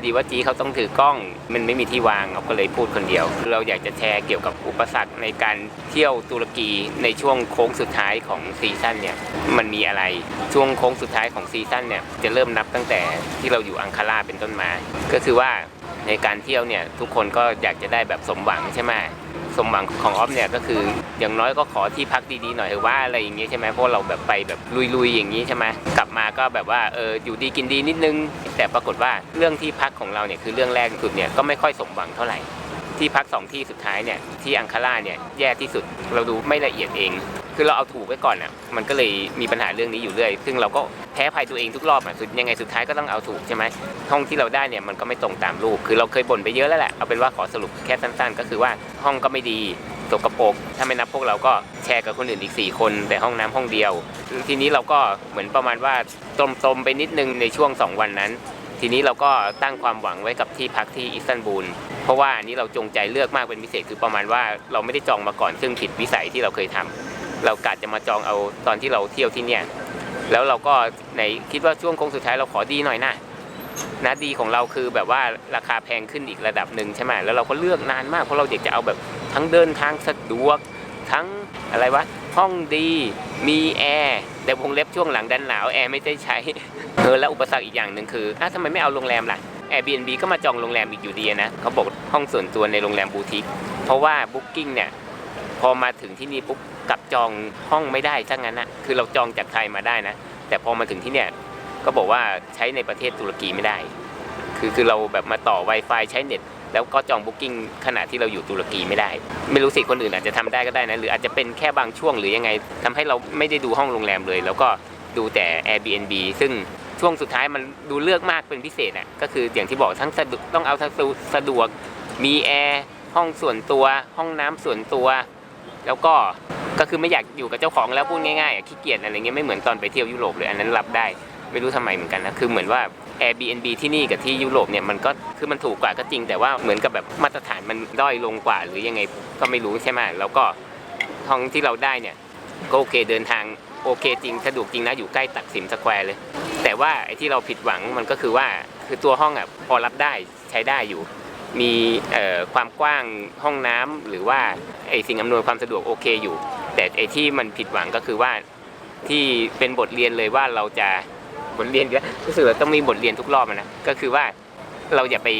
อดีว่าจีเขาต้องถือกล้อง มันไม่มีที่วางเราก็เลยพูดคนเดียว เราอยากจะแชร์เกี่ยวกับอุปสรรคในการเที่ยวตุรกีในช่วงโค้งสุดท้ายของซีซั่นเนี่ยมันมีอะไรช่วงโค้งสุดท้ายของซีซั่นเนี่ยจะเริ่มนับตั้งแต่ที่เราอยู่อังคาราเป็นต้นมา ก็คือว่าในการเที่ยวเนี่ยทุกคนก็อยากจะได้แบบสมหวังใช่ไหม สมหวังของออฟเนี่ยก็คืออย่างน้อยก็ขอที่พักดีๆหน่อยหรือว่าอะไรอย่างเงี้ยใช่ไหมเพราะเราแบบไปแบบลุยๆอย่างนี้ใช่ไหมกลับมาก็แบบว่าเอออยู่ดีกินดีนิดนึง แต่ปรากฏว่าเรื่องที่พักของเราเนี่ยคือเรื่องแรกสุดเนี่ยก็ไม่ค่อยสมหวังเท่าไหร่ที่พักสองที่สุดท้ายเนี่ยที่อังคาราเนี่ยแย่ที่สุดเราดูไม่ละเอียดเอง คือเราเอาถูกไว้ก่อนอะมันก็เลยมีปัญหาเรื่องนี้อยู่เรื่อยซึ่งเราก็แพ้ภัยตัวเองทุกรอบอะสุดยังไงสุดท้ายก็ต้องเอาถูกใช่ไหมห้องที่เราได้เนี่ยมันก็ไม่ตรงตามรูป คือเราเคยบ่นไปเยอะแล้วแหละเอาเป็นว่าขอสรุปแค่สั้นๆ ก็คือว่าห้องก็ไม่ดีสกปรกถ้าไม่นับพวกเราก็แชร์กับคนอื่นอีก 4 คน แต่ห้องน้ำห้องเดียว ทีนี้เราก็เหมือนประมาณว่าตมๆไปนิดนึงในช่วง 2 วันนั้นทีนี้เราก็ตั้งความหวังไว้กับที่พักที่อิสตันบูล เพราะว่าอันนี้เราจงใจเลือกมากเป็นพิเศษคือประมาณว่าเราไม่ได้จองมาก่อนซึ่งผิดวิสัยที่เราเคยทำ เรากะจะมาจองเอาตอนที่เราเที่ยวที่เนี่ย แล้วเราก็ในคิดว่าช่วงโค้งสุดท้ายเราขอดีหน่อยนะนะดีของเราคือแบบว่าราคาแพงขึ้นอีกระดับหนึ่งใช่ไหมแล้วเราก็เลือกนานมากเพราะเราอยากจะเอาแบบทั้งเดินทางสะดวก ทั้งอะไรวะห้องดีมีแอร์แต่วงเล็บช่วงหลังดันหนาวแอร์ไม่ได้ใช้เออแล้วอุปสรรคอีกอย่างหนึ่งคืออะทำไมไม่เอาโรงแรมล่ะ Airbnb ก็มาจองโรงแรมอีกอยู่ดีนะเขาบอกห้องส่วนตัวในโรงแรมบูติกเพราะว่า Booking เนี่ย พอมาถึงที่นี่ปุ๊บกลับจองห้องไม่ได้ซะงั้นนะคือเราจองจากไทยมาได้นะ แต่พอมาถึงที่เนี่ยก็บอกว่าใช้ในประเทศตุรกีไม่ได้ คือคือเราแบบมาต่อ Wi-Fi ใช้เน็ต แล้วก็จอง Booking ขณะที่เราอยู่ตุรกีไม่ได้ ไม่รู้สิคนอื่นอาจจะทำได้ก็ได้นะ หรืออาจจะเป็นแค่บางช่วงหรือยังไงทำให้เราไม่ได้ดูห้องโรงแรมเลย แล้วก็ดูแต่ Airbnb ซึ่งช่วงสุดท้ายมันดูเลือกมากเป็นพิเศษอะก็คืออย่างที่บอกทั้งสะดวกต้องเอาทั้งสะดวกมีแอร์ห้องส่วนตัว ห้องน้ำส่วนตัว แล้วก็ก็คือไม่อยากอยู่กับเจ้าของแล้วพูดง่ายๆอะขี้เกียจอะไรเงี้ยไม่เหมือนตอนไปเที่ยวยุโรปเลยอันนั้นรับได้ไม่รู้ทำไมเหมือนกันนะคือเหมือนว่า Airbnb ที่นี่กับที่ยุโรปเนี่ยมันก็คือมันถูกกว่าก็จริง แต่ว่าเหมือนกับแบบมาตรฐานมันด้อยลงกว่า หรือยังไงก็ไม่รู้ใช่ไหมแล้วก็ห้องที่เราได้เนี่ยก็โอเคเดินทางโอเคจริงสะดวกจริงนะอยู่ใกล้ตักสิมสแควร์เลย แต่ว่าไอ้ที่เราผิดหวังมันก็คือว่าคือตัวห้องอะพอรับได้ใช้ได้อยู่ มีความกว้างห้องน้ำหรือว่าไอสิ่งอำนวยความสะดวกโอเคอยู่ แต่ไอที่มันผิดหวังก็คือว่าที่เป็นบทเรียนเลยว่าเราจะบทเรียนเยอะรู้สึกว่าต้องมีบทเรียนทุกรอบนะก็คือว่าเราอย่าไป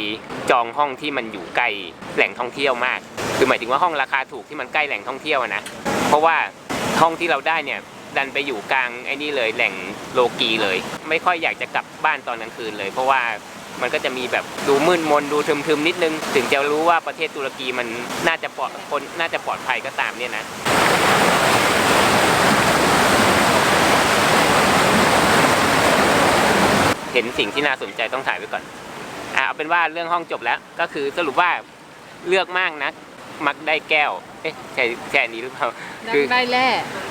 จองห้องที่มันอยู่ใกล้แหล่งท่องเที่ยวมาก คือหมายถึงว่าห้องราคาถูกที่มันใกล้แหล่งท่องเที่ยวนะเพราะว่าห้องที่เราได้เนี่ยดันไปอยู่กลางไอ้นี่เลยแหล่งโลกีเลย ไม่ค่อยอยากจะกลับบ้านตอนกลางคืนเลย เพราะว่า มันก็จะมีแบบดูมืดมนดูทึมๆนิดนึง ถึงจะรู้ว่าประเทศตุรกีมันน่าจะปลอดคนน่าจะปลอดภัยก็ตามเนี่ยนะเห็นสิ่งที่น่าสนใจต้องถ่ายไว้ก่อนอะเอาเป็นว่าเรื่องห้องจบแล้ว ก็คือสรุปว่าเลือกมากนักมักได้แก้ว เอ๊ะใช่ใช่อันนี้หรือเปล่า นั่คืงอได้แร่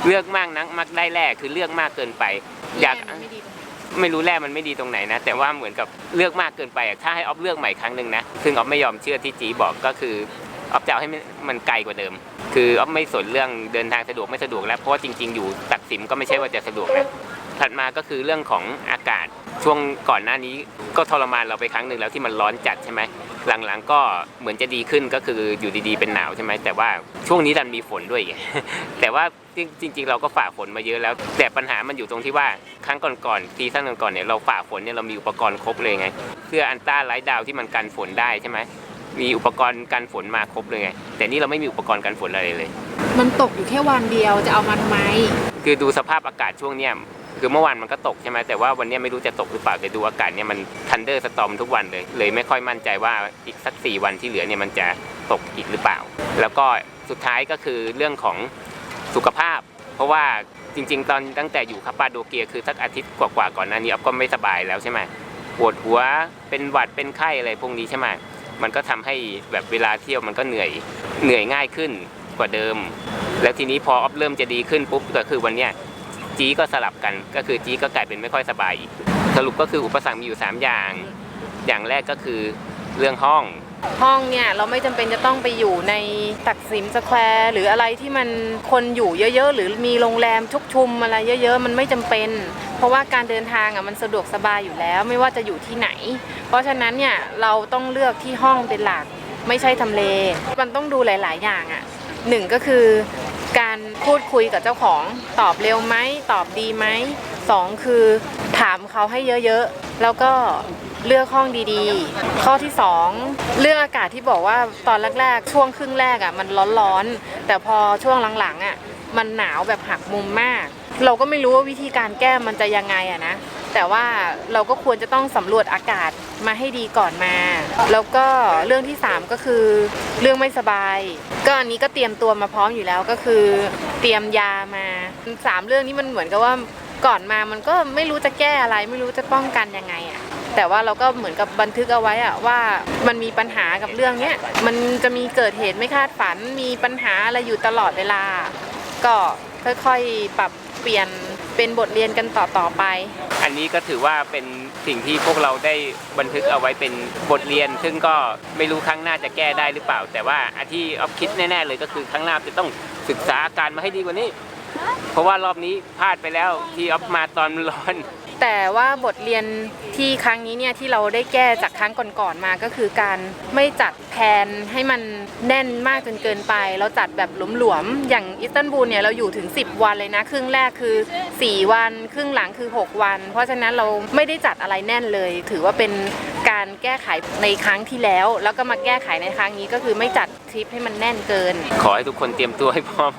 เลือกมากนักมักได้แรกคือเลือกมากเกินไป อยาก แร่มันไม่ดีตรง ไม่รู้แร่มันไม่ดีตรงไหนนะ แต่ว่าเหมือนกับเลือกมากเกินไปอะถ้าให้ออฟเลือกใหม่ครั้งหนึ่งนะซึ่งออฟไม่ยอมเชื่อที่จีบอกก็คือออฟจะเอาให้มันมันไกลกว่าเดิม คือออฟไม่สนเรื่องเดินทางสะดวกไม่สะดวกแล้วเพราะว่าจริง ๆ อยู่ตักสิมก็ไม่ใช่ว่าจะสะดวกนะถัดมาก็คือเรื่องของอากาศช่วงก่อนหน้านี้ก็ทรมานเราไปครั้งหนึ่งแล้วที่มันร้อนจัดใช่ไหม หลังๆก็เหมือนจะดีขึ้นก็คืออยู่ดีๆเป็นหนาวใช่ไหมแต่ว่าช่วงนี้ดันมีฝนด้วยไงแต่ว่าจริง ๆ เราก็ฝ่าฝนมาเยอะแล้ว แต่ปัญหามันอยู่ตรงที่ว่าครั้งก่อนๆซีซั่นก่อนๆเนี่ยเราฝ่าฝนเนี่ยเรามีอุปกรณ์ครบเลยไงเสื้ออันต้าไลท์ดาวที่มันกันฝนได้ใช่ไหมมีอุปกรณ์กันฝนมาครบเลยไงแต่นี่เราไม่มีอุปกรณ์กันฝนอะไรเลย มันตกอยู่แค่วันเดียวจะเอามาทำไม คือดูสภาพอากาศช่วงเนี้ย คือเมื่อวานมันก็ตกใช่ไหมแต่ว่าวันนี้ไม่รู้จะตกหรือเปล่าแต่ดูอากาศเนี่ยมันทันเดอร์สตอมทุกวันเลยเลยไม่ค่อยมั่นใจว่าอีกสักสี่วันที่เหลือเนี่ยมันจะตกอีกหรือเปล่า แล้วก็สุดท้ายก็คือเรื่องของสุขภาพ เพราะว่าจริง ๆ ตอนตั้งแต่อยู่คาปาโดเกียคือสักอาทิตย์กว่าๆก่อนหน้านี้ออฟก็ไม่สบายแล้วใช่ไหมปวดหัวเป็นหวัดเป็นไข้อะไรพวกนี้ใช่ไหมมันก็ทำให้แบบเวลาเที่ยวมันก็เหนื่อยเหนื่อยง่ายขึ้นกว่าเดิม แล้วทีนี้พอออฟเริ่มจะดีขึ้นปุ๊บก็คือวันเนี้ย จีก็สลับกันก็คือจีก็กลายเป็นไม่ค่อยสบายอีกสรุปก็คืออุปสรรคมีอยู่ 3 อย่าง อย่างแรกก็คือเรื่องห้อง ห้องเนี่ยเราไม่จำเป็นจะต้องไปอยู่ในตักสิมสแควร์หรืออะไรที่มันคนอยู่เยอะๆ หรือมีโรงแรมชุกชุมอะไรเยอะๆ มันไม่จำเป็น เพราะว่าการเดินทางอะมันสะดวกสบายอยู่แล้ว ไม่ว่าจะอยู่ที่ไหน เพราะฉะนั้นเนี่ยเราต้องเลือกที่ห้องเป็นหลัก ไม่ใช่ทำเล มันต้องดูหลาย ๆ อย่างอะหนึ่งก็คือ การพูดคุยกับเจ้าของตอบเร็วไหมตอบดีไหมสองคือถามเขาให้เยอะๆ แล้วก็เลือกห้องดีๆ ข้อที่สองเรื่องอากาศที่บอกว่าตอนแรกๆ ช่วงครึ่งแรกอะมันร้อนๆ แต่พอช่วงหลังๆอะมันหนาวแบบหักมุมมาก เราก็ไม่รู้ว่าวิธีการแก้มันจะยังไงอะนะ แต่ว่าเราก็ควรจะต้องสำรวจอากาศ มาให้ดีก่อนมา แล้วก็เรื่องที่ 3 ก็คือเรื่องไม่สบาย ก็อันนี้ก็เตรียมตัวมาพร้อมอยู่แล้วก็คือเตรียมยามาสามเรื่องนี้มันเหมือนกับว่าก่อนมามันก็ไม่รู้จะแก้อะไร ไม่รู้จะป้องกันยังไงอะแต่ว่าเราก็เหมือนกับบันทึกเอาไว้อะว่ามันมีปัญหากับเรื่องเนี้ยมันจะมีเกิดเหตุไม่คาดฝันมีปัญหาอะไรอยู่ตลอดเวลา ก็ค่อยๆปรับ เปลี่ยนเป็นบทเรียนกันต่อๆไป อันนี้ก็ถือว่าเป็นสิ่งที่พวกเราได้บันทึกเอาไว้เป็นบทเรียน ซึ่งก็ไม่รู้ครั้งหน้าจะแก้ได้หรือเปล่า แต่ว่าอันที่ออฟคิดแน่ๆเลยก็คือครั้งหน้าจะต้องศึกษาอาการมาให้ดีกว่านี้ เพราะว่ารอบนี้พลาดไปแล้วที่ออฟมาตอนร้อน แต่ว่าบทเรียนที่ครั้งนี้เนี่ยที่เราได้แก้จากครั้งก่อนๆมาก็คือการไม่จัดแผนให้มันแน่นมากจนเกินไป เราจัดแบบหลวมๆอย่างอิสตันบูลเนี่ยเราอยู่ถึง 10 วันเลยนะ ครึ่งแรกคือ 4 วัน ครึ่งหลังคือ 6 วัน เพราะฉะนั้นเราไม่ได้จัดอะไรแน่นเลย ถือว่าเป็นการแก้ไขในครั้งที่แล้ว แล้วก็มาแก้ไขในครั้งนี้ก็คือไม่จัดทริปให้มันแน่นเกิน ขอให้ทุกคนเตรียมตัวให้พร้อม